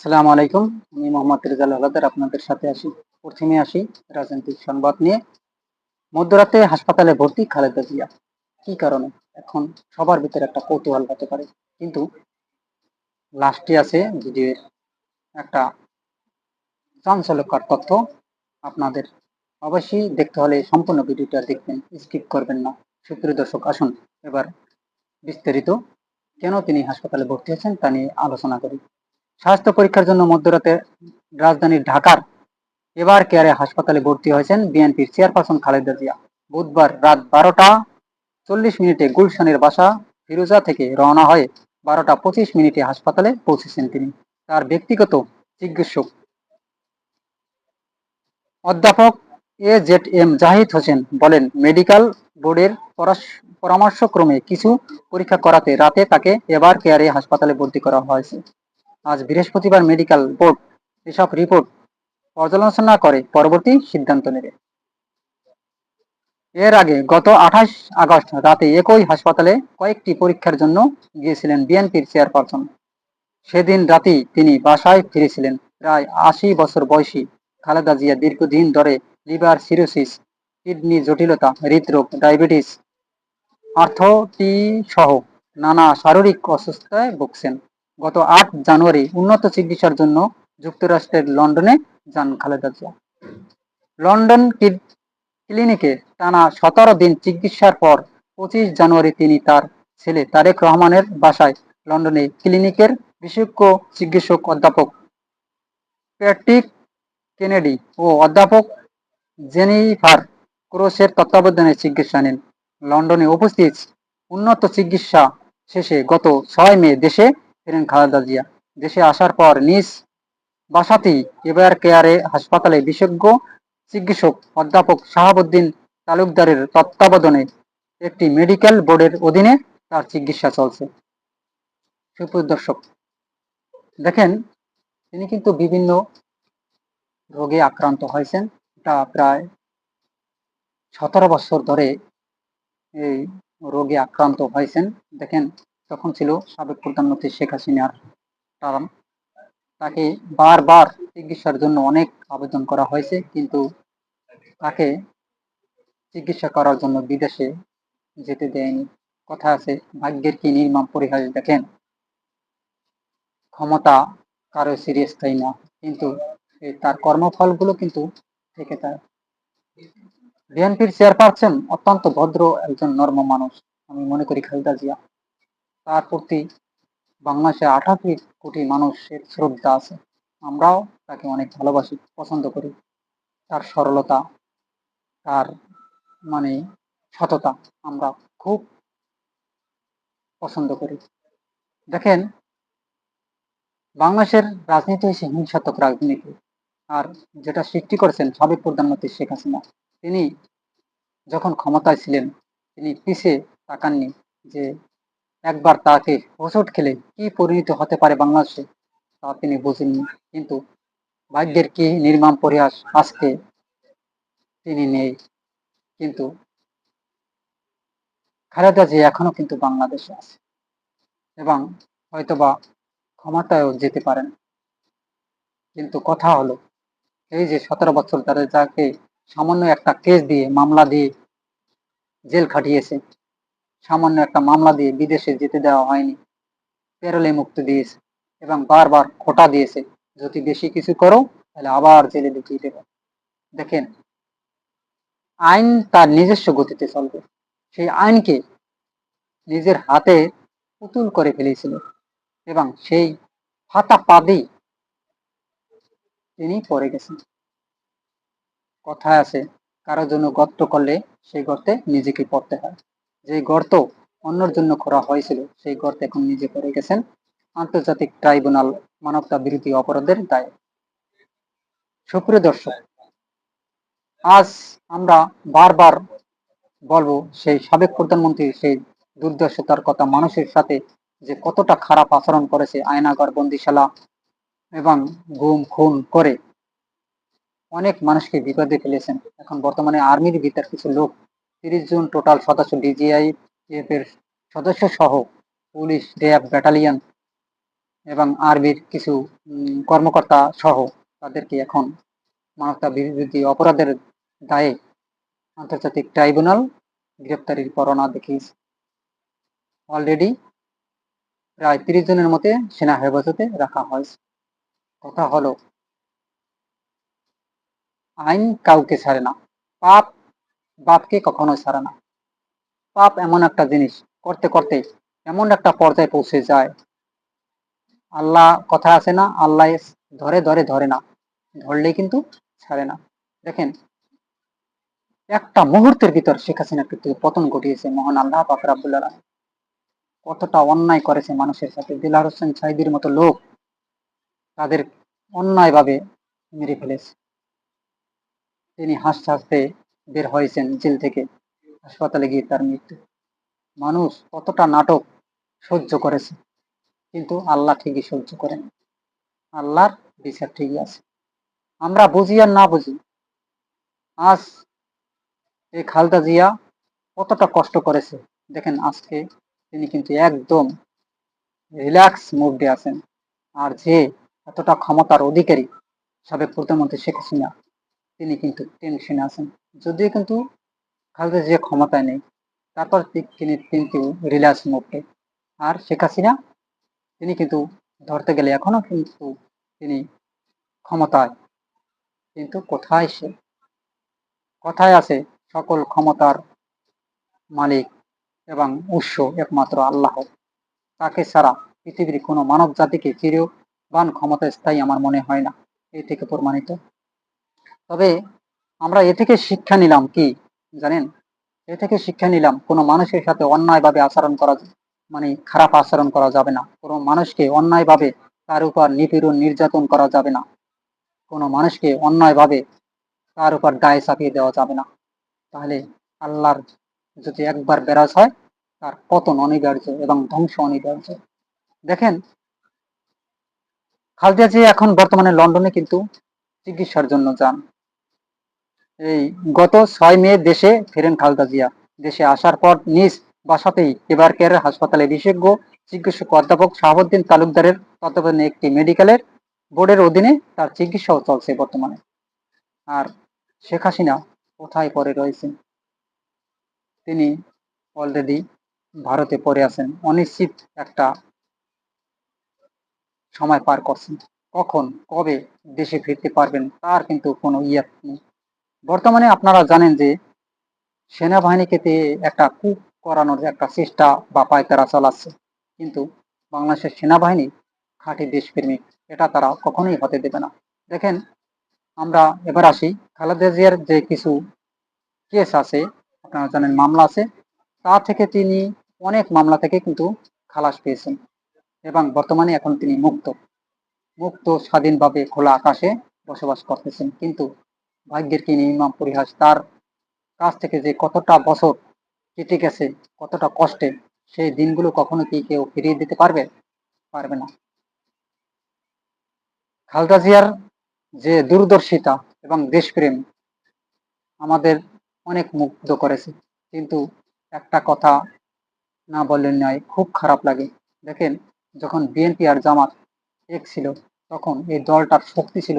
সালাম আলাইকুম। আমি মোহাম্মদ রেজাল আলাদার আপনাদের সাথে আসি, প্রথমে আসি রাজনৈতিক সংবাদ নিয়ে। মধ্যরাতে হাসপাতালে ভর্তি খালেদা জিয়া। কি কারণে? এখন সবার ভিতরে একটা কৌতূহল হতে পারে। কিন্তু লাস্টে আছে ভিডিওর একটা চাঞ্চল্যকর তথ্য। আপনাদের অবশ্যই দেখতে হলে সম্পূর্ণ ভিডিওটা দেখবেন, স্কিপ করবেন না। সুপ্রিয় দর্শক, আসুন এবার বিস্তারিত। কেন তিনি হাসপাতালে ভর্তি আছেন তা নিয়ে আলোচনা করি। স্বাস্থ্য পরীক্ষার জন্য মধ্যরাতে রাজধানীর ঢাকার এবার কেয়ারে হাসপাতালে ভর্তি হয়েছেন বিএনপির চেয়ারপারসন খালেদা জিয়া। বুধবার রাত বারোটা চল্লিশ মিনিটে গুলশানের বাসা ফিরোজা থেকে রওনা হয়ে বারোটা পঁচিশ মিনিটে হাসপাতালে পৌঁছেছেন তিনি। তার ব্যক্তিগত চিকিৎসক অধ্যাপক A Z M Zahid Hossain বলেন, মেডিকেল বোর্ডের পরামর্শক্রমে কিছু পরীক্ষা করাতে রাতে তাকে এবার কেয়ারে হাসপাতালে ভর্তি করা হয়েছে। আজ বৃহস্পতিবার মেডিকেল বোর্ড এসব রিপোর্ট পর্যালোচনা করে পরবর্তী সিদ্ধান্ত নেবে। এর আগে গত আঠাশ আগস্ট রাতে একই হাসপাতালে কয়েকটি পরীক্ষার জন্য গিয়েছিলেন বিএনপির চেয়ারপারসন। সেদিন রাতেই তিনি বাসায় ফিরেছিলেন। প্রায় আশি বছর বয়সী খালেদা জিয়া দীর্ঘদিন ধরে লিভার সিরোসিস, কিডনি জটিলতা, হৃদরোগ, ডায়াবেটিস আর্থটি সহ নানা শারীরিক অসুস্থতায় ভুগছেন। গত আট জানুয়ারি উন্নত চিকিৎসার জন্য যুক্তরাষ্ট্রের লন্ডনে যান খালেদা জিয়া। লন্ডন ক্লিনিকে টানা সতেরো দিন চিকিৎসার পর পঁচিশ জানুয়ারি তিনি তার ছেলে তারেক রহমানের বাসায় লন্ডনে ক্লিনিকের বিশেষজ্ঞ চিকিৎসক অধ্যাপক প্যাট্রিক কেনেডি ও অধ্যাপক জেনিফার ক্রোসের তত্ত্বাবধানে চিকিৎসা নেন। লন্ডনে উপস্থিত উন্নত চিকিৎসা শেষে গত ছয় মে দেশে ফেরেন খালেদা জিয়া। দেশে আসার পর নিজ বাসাতেই এবার কেয়ারে হাসপাতালে বিশেষজ্ঞ চিকিৎসক অধ্যাপক শাহাবুদ্দিন তালুকদারের তত্ত্বাবধানে একটি মেডিকেল বোর্ডের অধীনে তার চিকিৎসা চলছে। সুপ্রদর্শক দেখেন, তিনি কিন্তু বিভিন্ন রোগে আক্রান্ত হয়েছেন। তা প্রায় সতেরো বছর ধরে এই রোগে আক্রান্ত হয়েছেন। দেখেন তখন ছিল সাবেক প্রধানমন্ত্রী শেখ হাসিনার টার্ম, তাকে বারবার চিকিৎসার জন্য অনেক আবেদন করা হয়েছে, কিন্তু তাকে চিকিৎসা করার জন্য বিদেশে যেতে দেয়নি। কথা আছে, ভাগ্যের কি নির্মাণ পরিহাস দেখেন, ক্ষমতা কারও সিরিয়াস তাই না, কিন্তু তার কর্মফলগুলো কিন্তু থেকে যায়। বিএনপির চেয়ারপারসন অত্যন্ত ভদ্র একজন নর্ম মানুষ, আমি মনে করি খালেদা জিয়া। তার প্রতি বাংলাদেশে আঠাশি কোটি মানুষের শ্রদ্ধা আছে। আমরাও তাকে অনেক ভালোবাসি, পছন্দ করি। তার সরলতা, তার মানে সততা আমরা খুব পছন্দ করি। দেখেন, বাংলাদেশের রাজনীতি হচ্ছে হিংসাত্মক রাজনীতি। আর যেটা সৃষ্টি করেছেন সাবেক প্রধানমন্ত্রী শেখ হাসিনা, তিনি যখন ক্ষমতায় ছিলেন, তিনি পিছে তাকাননি যে একবার তাকে হোঁচট খেলে কি পরিণত হতে পারে বাংলাদেশে, তা তিনি বুঝেননি। কিন্তু ভাগ্যের কি নির্মাণ পরিহাস আজকে তিনি নেই। কিন্তু খালেদা জি এখনও কিন্তু বাংলাদেশে আছে এবং হয়তোবা ক্ষমতায়ও যেতে পারেন। কিন্তু কথা হলো, এই যে সতেরো বছর তারা যাকে সামান্য একটা কেস দিয়ে, মামলা দিয়ে জেল খাটিয়েছে সামান্য একটা মামলা দিয়ে বিদেশে যেতে দেওয়া হয়নি। পেরোলে মুক্তি দিয়েছে এবং বারবার খোটা দিয়েছে, যদি বেশি কিছু করো, তাহলে আবার জেলে ঢুকিয়ে দেবে। দেখেন, আইন তার নিজস্ব গতিতে চলবে। সেই আইনকে নিজের হাতে পুতুল করে ফেলেছিল এবং সেই হাতা পাদেই তিনি পড়ে গেছেন। কথায় আছে, কারও জন্য গর্ত করলে সেই গর্তে নিজেকে পড়তে হয়। যে গর্ত অন্যর জন্য করা হয়েছিল, সেই গর্তে এখন নিজে পড়ে গেছেন। আন্তর্জাতিক ট্রাইব্যুনাল মানবতা বিরোধী অপরাধের দায়ে। সুপ্রিয় দর্শক, আজ আমরা বারবার বলব, সেই সাবেক প্রধানমন্ত্রী সেই দুর্দশতার কথা, মানুষের সাথে যে কতটা খারাপ আচরণ করেছে আয়নাগর বন্দিশালা এবং গুম খুন করে অনেক মানুষকে বিপদে ফেলেছেন। এখন বর্তমানে আর্মির ভিতর কিছু লোক তিরিশ জন টোটাল সদস্য ডিজিআই এর সদস্য সহ পুলিশ, র্যাব ব্যাটালিয়ন এবং আরবির কিছু কর্মকর্তা সহ তাদেরকে এখন মানবতা বিরোধী অপরাধের দায়ে আন্তর্জাতিক ট্রাইব্যুনাল গ্রেপ্তারির পরোয়ানা দেখিয়েছে। অলরেডি প্রায় তিরিশ জনের মতে সেনা হেফাজতে রাখা হয়েছে। কথা হলো, আইন কাউকে ছাড়ে না। পাপ বাপকে কখনো ছাড়ে না। পাপ এমন একটা জিনিস, করতে করতে এমন একটা পর্যায়ে পৌঁছে যায়। আল্লাহ কথা আছে না, আল্লাহ ধরে ধরে ধরে না, ধরলেই কিন্তু ছাড়ে না। দেখেন, একটা মুহূর্তের ভিতর শেখ হাসিনা কিন্তু পতন ঘটিয়েছে, মহান আল্লাহ, পাক রাব্বুল আলামিন। কতটা অন্যায় করেছে মানুষের সাথে, দিলার হোসেন সাইদির মতো লোক তাদের অন্যায়ভাবে মেরে ফেলেছে। তিনি হাসতে হাসতে বের হয়েছেন জেল থেকে, হাসপাতালে গিয়ে তার মৃত্যু। মানুষ কতটা নাটক সহ্য করেছে, কিন্তু আল্লাহ ঠিকই সহ্য করেন। আল্লাহর বিচার ঠিকই আছে। আমরা বুঝি আর না বুঝি, আজ এই খালদা জিয়া কতটা কষ্ট করেছে। দেখেন আজকে তিনি কিন্তু একদম রিল্যাক্স মুডে আছেন। আর যে এতটা ক্ষমতার অধিকারী সাবেক প্রধানমন্ত্রী শেখ হাসিনা তিনি কিন্তু টেনশনে আছেন। যদিও কিন্তু খালেদা জিয়া ক্ষমতায় নেই, তারপর তিনি কিন্তু রিল্যাক্স মুডে আর শেখ হাসিনা, তিনি কিন্তু ধরতে গেলে এখনও কিন্তু তিনি ক্ষমতায়। কিন্তু কোথায় সে? কথায় আছে সকল ক্ষমতার মালিক এবং উৎস একমাত্র আল্লাহ? তাকে ছাড়া পৃথিবীর কোনো মানব জাতিকে চিরবান ক্ষমতা স্থায়ী আমার মনে হয় না, এই থেকে প্রমাণিত। তবে আমরা এ থেকে শিক্ষা নিলাম কি, জানেন? এ থেকে শিক্ষা নিলাম কোনো মানুষের সাথে অন্যায়ভাবে আচরণ করা মানে খারাপ আচরণ করা যাবে না। কোনো মানুষকে অন্যায়ভাবে তার উপর নিপীড়ন, নির্যাতন করা যাবে না। কোনো মানুষকে অন্যায়ভাবে তার উপর দায় চাপিয়ে দেওয়া যাবে না। তাহলে আল্লাহর যদি একবার বেরাজ হয়, তার পতন অনিবার্য এবং ধ্বংস অনিবার্য। দেখেন, খালদিয়া জি এখন বর্তমানে লন্ডনে কিন্তু চিকিৎসার জন্য যান। এই গত ছয় মে দেশে ফেরেন খালদা জিয়া। দেশে আসার পর নিজ বাসাতেই এবার কেয়ারের হাসপাতালে বিশেষজ্ঞ, চিকিৎসক অধ্যাপক শাহাবুদ্দিন তালুকদারের তত্ত্বাবধানে একটি মেডিকেলের বোর্ডের অধীনে তার চিকিৎসাও চলছে বর্তমানে। আর শেখ হাসিনা কোথায় পরে রয়েছেন? তিনি অলরেডি ভারতে পড়ে আছেন। অনিশ্চিত একটা সময় পার করছেন। কখন, কবে দেশে ফিরতে পারবেন, তার কিন্তু কোনো ইয়ে নেই। বর্তমানে আপনারা জানেন যে সেনাবাহিনীকে একটা কূপ করানোর একটা চেষ্টা বা পায়তারা চালাচ্ছে। কিন্তু বাংলাদেশের সেনাবাহিনী খাঁটি দেশপ্রেমিক, এটা তারা কখনোই হতে দেবে না। দেখেন, আমরা এবার আসি খালেদা জিয়ার যে কিছু কেস আছে, আপনারা জানেন মামলা আছে, তা থেকে তিনি অনেক মামলা থেকে কিন্তু খালাস পেয়েছেন এবং বর্তমানে এখন তিনি মুক্ত। মুক্ত, স্বাধীনভাবে খোলা আকাশে বসবাস করতেছেন। কিন্তু ভাগ্যের কি নির্মম পরিহাস? তার কাছ থেকে যে কতটা বছর কেটে গেছে, কতটা কষ্টে সেই দিনগুলো কখনো কি কেউ ফিরিয়ে দিতে পারবে? পারবে না। খালদা জিয়ার যে দূরদর্শিতা এবং দেশপ্রেম আমাদের অনেক মুগ্ধ করেছে। কিন্তু একটা কথা না বললেন নয়, খুব খারাপ লাগে। দেখেন, যখন বিএনপি আর জামাত এক ছিল, তখন এই দলটার শক্তি ছিল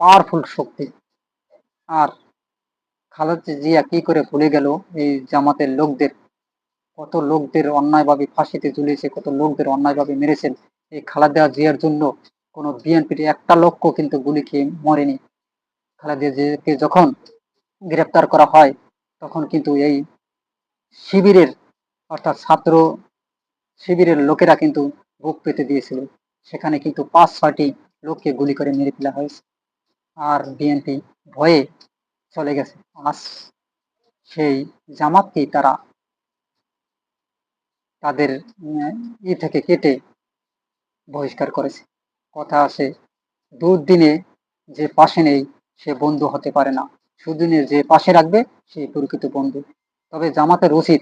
পাওয়ারফুল শক্তি। আর খালেদা জিয়া কি করে ভুলে গেল এই জামাতের লোকদের? কত লোকদের অন্যায়ভাবে ফাঁসিতে ঝুলিয়েছে, কত লোকদের অন্যায়ভাবে মেরেছেন এই খালেদা জিয়ার জন্য কোনো বিএনপির একটা লোকও কিন্তু গুলি খেয়ে মরেনি। খালেদা জিয়াকে যখন গ্রেপ্তার করা হয়, তখন কিন্তু এই শিবিরের, অর্থাৎ ছাত্র শিবিরের লোকেরা কিন্তু বুক পেতে দিয়েছিল। সেখানে কিন্তু পাঁচ ছয়টি লোককে গুলি করে মেরে ফেলা হয়েছে। আর বিএনপি ভয়ে চলে গেছে। আজ সেই জামাতকেই তারা তাদের ই থেকে কেটে বহিষ্কার করেছে। কথা আছে দুর্দিনে যে পাশে নেই সে বন্ধু হতে পারে না। সুদিনে যে পাশে রাখবে সে প্রকৃত বন্ধু। তবে জামাতের উচিত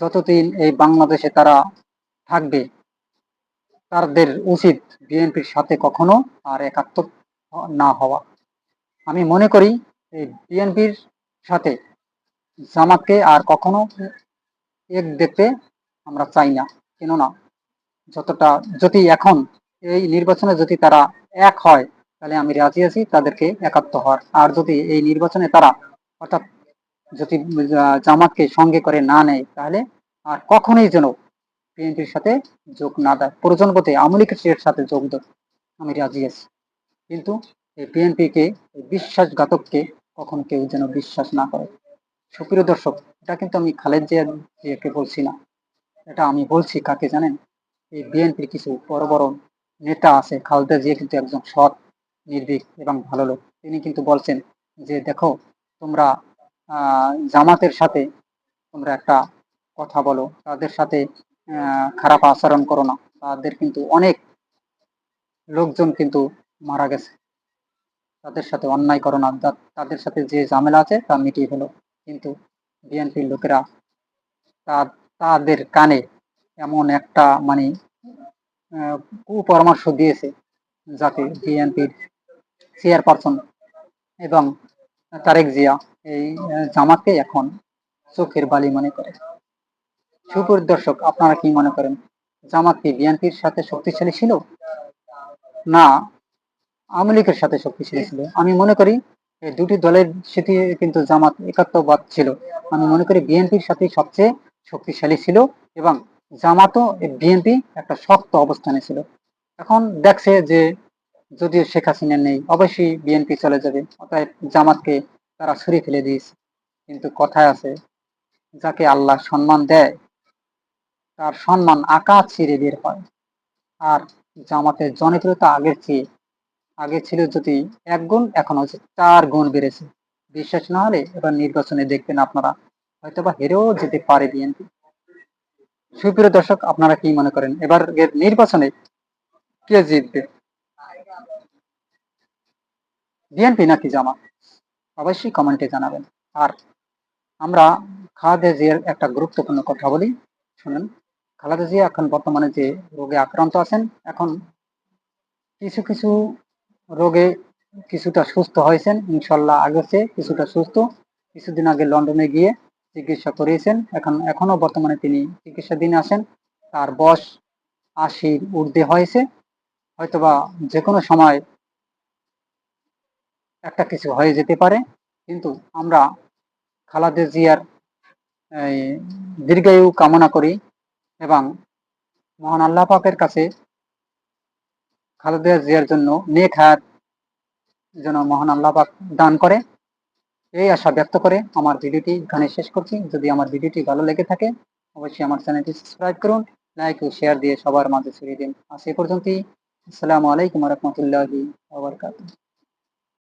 যতদিন এই বাংলাদেশে তারা থাকবে, তাদের উচিত বিএনপির সাথে কখনো আর একাত্ম না হওয়া। আমি মনে করি এই বিএনপির সাথে জামাতকে আর কখনো এক দেখতে আমরা চাই না। কেননা যতটা, যদি এখন এই নির্বাচনে যদি তারা এক হয়, তাহলে আমি রাজি আছি তাদেরকে একাত্ম হওয়ার। আর যদি এই নির্বাচনে তারা অর্থাৎ যদি জামাতকে সঙ্গে করে না নেয়, তাহলে আর কখনোই যেন বিএনপির সাথে যোগ না দেয়। প্রয়োজন বোধে আওয়ামী লীগের সাথে যোগ দেয়। আমি রাজি আছি। কিন্তু এই বিএনপিকে বিশ্বাসঘাতককে কখনো কেউ যেন বিশ্বাস না করে। সুপ্রিয় দর্শক, এটা কিন্তু আমি খালেদ জিয়া জিয়াকে বলছি না। এটা আমি বলছি কাকে জানেন? এই বিএনপির কিছু বড় বড় নেতা আছে, খালেদা জিয়া কিন্তু একজন সৎ, নির্ভীক এবং ভালো লোক। তিনি কিন্তু বলছেন যে, দেখো, তোমরা জামাতের সাথে তোমরা একটা কথা বলো। তাদের সাথে খারাপ আচরণ করো না। তাদের কিন্তু অনেক লোকজন কিন্তু মারা গেছে। তাদের সাথে অন্যায় করো না। তাদের সাথে যে ঝামেলা আছে তা মিটিয়ে ফেলো। কিন্তু বিএনপির লোকেরা তাদের কানে এমন একটা মানে কুপরামর্শ দিয়েছে যাতে বিএনপির চেয়ারপারসন এবং তারেক জিয়া এই জামাতকে এখন চোখের বালি মনে করে। সুপুর দর্শক, আপনারা কি মনে করেন, জামাত কি বিএনপির সাথে শক্তিশালী ছিল? না আওয়ামী লীগের সাথে শক্তিশালী ছিল আমি মনে করি দুটি দলের সাথে কিন্তু জামাত একাত্মবাদ ছিল। আমি মনে করি বিএনপির সাথে সবচেয়ে শক্তিশালী ছিল এবং জামাতও বিএনপি একটা শক্ত অবস্থানে ছিল। এখন দেখছে যে যদিও শেখ হাসিনা নেই, অবশ্যই বিএনপি চলে যাবে, অতএব জামাতকে তারা সরিয়ে ফেলে দিয়েছে। কিন্তু কথায় আছে, যাকে আল্লাহ সম্মান দেয়, তার সম্মান আকাশ ছিঁড়ে বের হয়। আর জামাতের জনপ্রিয়তা আগের চেয়ে আগে ছিল যদি এক গুণ, এখন হচ্ছে চার গুণ বেড়েছে। বিশ্বাস না হলে এবার নির্বাচনে দেখবেন আপনারা হয়তো বা হেরেও যেতে পারে বিএনপি। সুপ্রিয় দর্শক, আপনারা কি মনে করেন? এবার নির্বাচনে কে জিতবে? বিএনপি নাকি জামা অবশ্যই কমেন্টে জানাবেন। আর আমরা খালেদা জিয়ার একটা গুরুত্বপূর্ণ কথা বলি। শুনেন, খালেদা জিয়া এখন বর্তমানে যে রোগে আক্রান্ত আছেন, এখন কিছু কিছু রোগে কিছুটা সুস্থ হয়েছেন, ইনশাল্লাহ আগের চেয়ে কিছুটা সুস্থ। কিছুদিন আগে লন্ডনে গিয়ে চিকিৎসা করিয়েছেন, এখন এখনও বর্তমানে তিনি চিকিৎসাধীন আছেন। তার বয়স আশির ঊর্ধ্বে হয়েছে। হয়তোবা যে কোনো সময় একটা কিছু হয়ে যেতে পারে, কিন্তু আমরা খালাদে জিয়ার দীর্ঘায়ু কামনা করি এবং মহান আল্লাহ পাকের কাছে খালেদা জিয়ার জন্য নেক হায়াত যেন মহান আল্লাহ দান করে। এই আশা ব্যক্ত করে আমার ভিডিওটি এখানে শেষ করছি। যদি আমার ভিডিওটি ভালো লেগে থাকে, অবশ্যই আমার চ্যানেলটি সাবস্ক্রাইব করুন, লাইক ও শেয়ার দিয়ে সবার মাঝে ছড়িয়ে দিন। আজ এ পর্যন্তই। আসসালামু আলাইকুম রহমতুল্লাহি